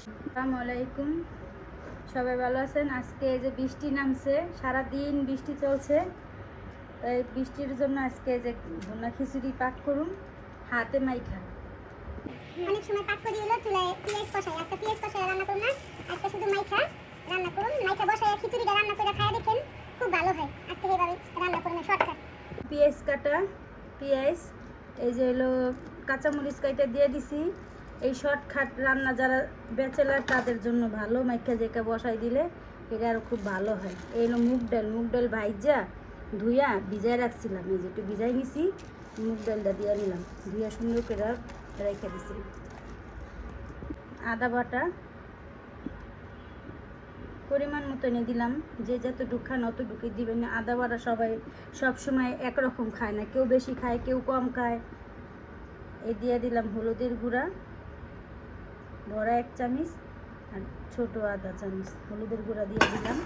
আসসালামু আলাইকুম। সবাই ভালো আছেন? আজকে এই যে বৃষ্টি নামছে সারা দিন বৃষ্টি চলছে। তাই বৃষ্টির জন্য আজকে যে ভুনা খিচুড়ি পাক করুন হাতে মাইখা। অনেক সময় পাক করি হলো চুলায় পেঁয়াজ কষাই। আজকে পেঁয়াজ কষাই রান্না করুন না আজকে শুধু মাইখা রান্না করুন। মাইখা বসায় খিচুড়িটা রান্না করে খায় দেখেন খুব ভালো হয়। আজকে এইভাবে রান্না করুন শর্টকাট। পেঁয়াজ কাটা পেঁয়াজ এই যে হলো কাঁচামরিচ কাইটা দিয়ে দিছি। এই শর্টকাট রান্না যারা ব্যাচেলার, তাদের জন্য ভালো। মাইখা জেকা বসাই দিলে এটা আরও খুব ভালো হয়। এই হলো মুগ ডাল। মুগ ডাল ভাইজা, ধুইয়া ভিজাই রাখছিলাম। এই যে একটু ভিজাই নিছি, মুগ ডালটা দিয়ে নিলাম। ধুইয়া সুন্দর করে রেখে দিছি। আদা বাটা পরিমাণ মতো এনে দিলাম। যে যত যতটুকু খান অতটুকু দিবেন আদা বাটা সবাই সবসময় একরকম খায় না। কেউ বেশি খায়, কেউ কম খায়। এ দিয়ে দিলাম হলুদের গুঁড়া। বড় এক চামচ আর ছোট আধা চামচ। হলুদের গুঁড়া দিয়ে দিলাম।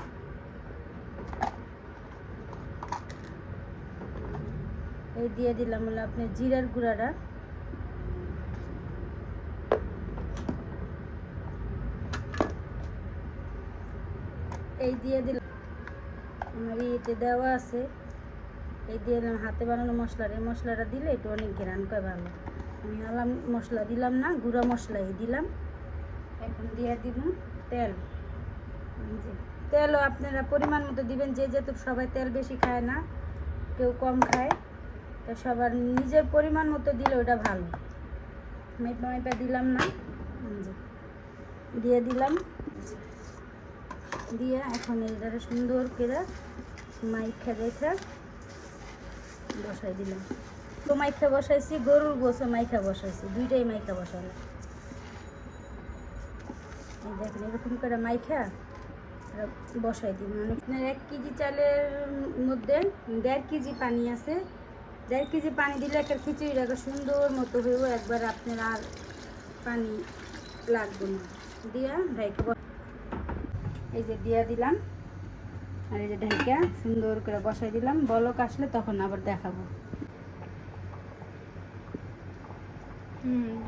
এই দিয়ে দিলাম হলো আপনার জিরার গুঁড়াটা। এই দিয়ে দিলাম। আমার ইয়েতে দেওয়া আছে। এই দিয়ে দিলাম হাতে বানানো মশলার। এই মশলাটা দিলে একটু অনেক ঘেরান করে ভালো আলাম মশলা দিলাম না, গুঁড়া মশলাই দিলাম। এখন দিয়ে দিব তেল। তেলও আপনারা পরিমাণ মতো দিবেন, যে যেহেতু সবাই তেল বেশি খায় না, কেউ কম খায়, তো সবার নিজের পরিমাণ মতো দিলে ওটা ভালো। মেপা মেপা দিলাম না দিয়ে দিলাম। দিয়ে এখন এইটারে সুন্দর করে মাইখা রেখে বসাই দিলাম। তো মাইখা বসাইছি, গরুর গোসে মাইখা বসাইছি, দুইটাই মাইখা এই দেখেন, এরকম করে মাইখা বসাই দিই মানে আপনার এক কেজি চালের মধ্যে দেড় কেজি পানি আছে। দেড় কেজি পানি দিলে একটা খিচুড়িটাকে সুন্দর মতো হইব, একবার আপনার আর পানি লাগবে না। দিয়া ঢাইকে এই যে দিয়া দিলাম, আর এই যে ঢাইকা সুন্দর করে বসাই দিলাম। বলক আসলে তখন আবার দেখাবো। 嗯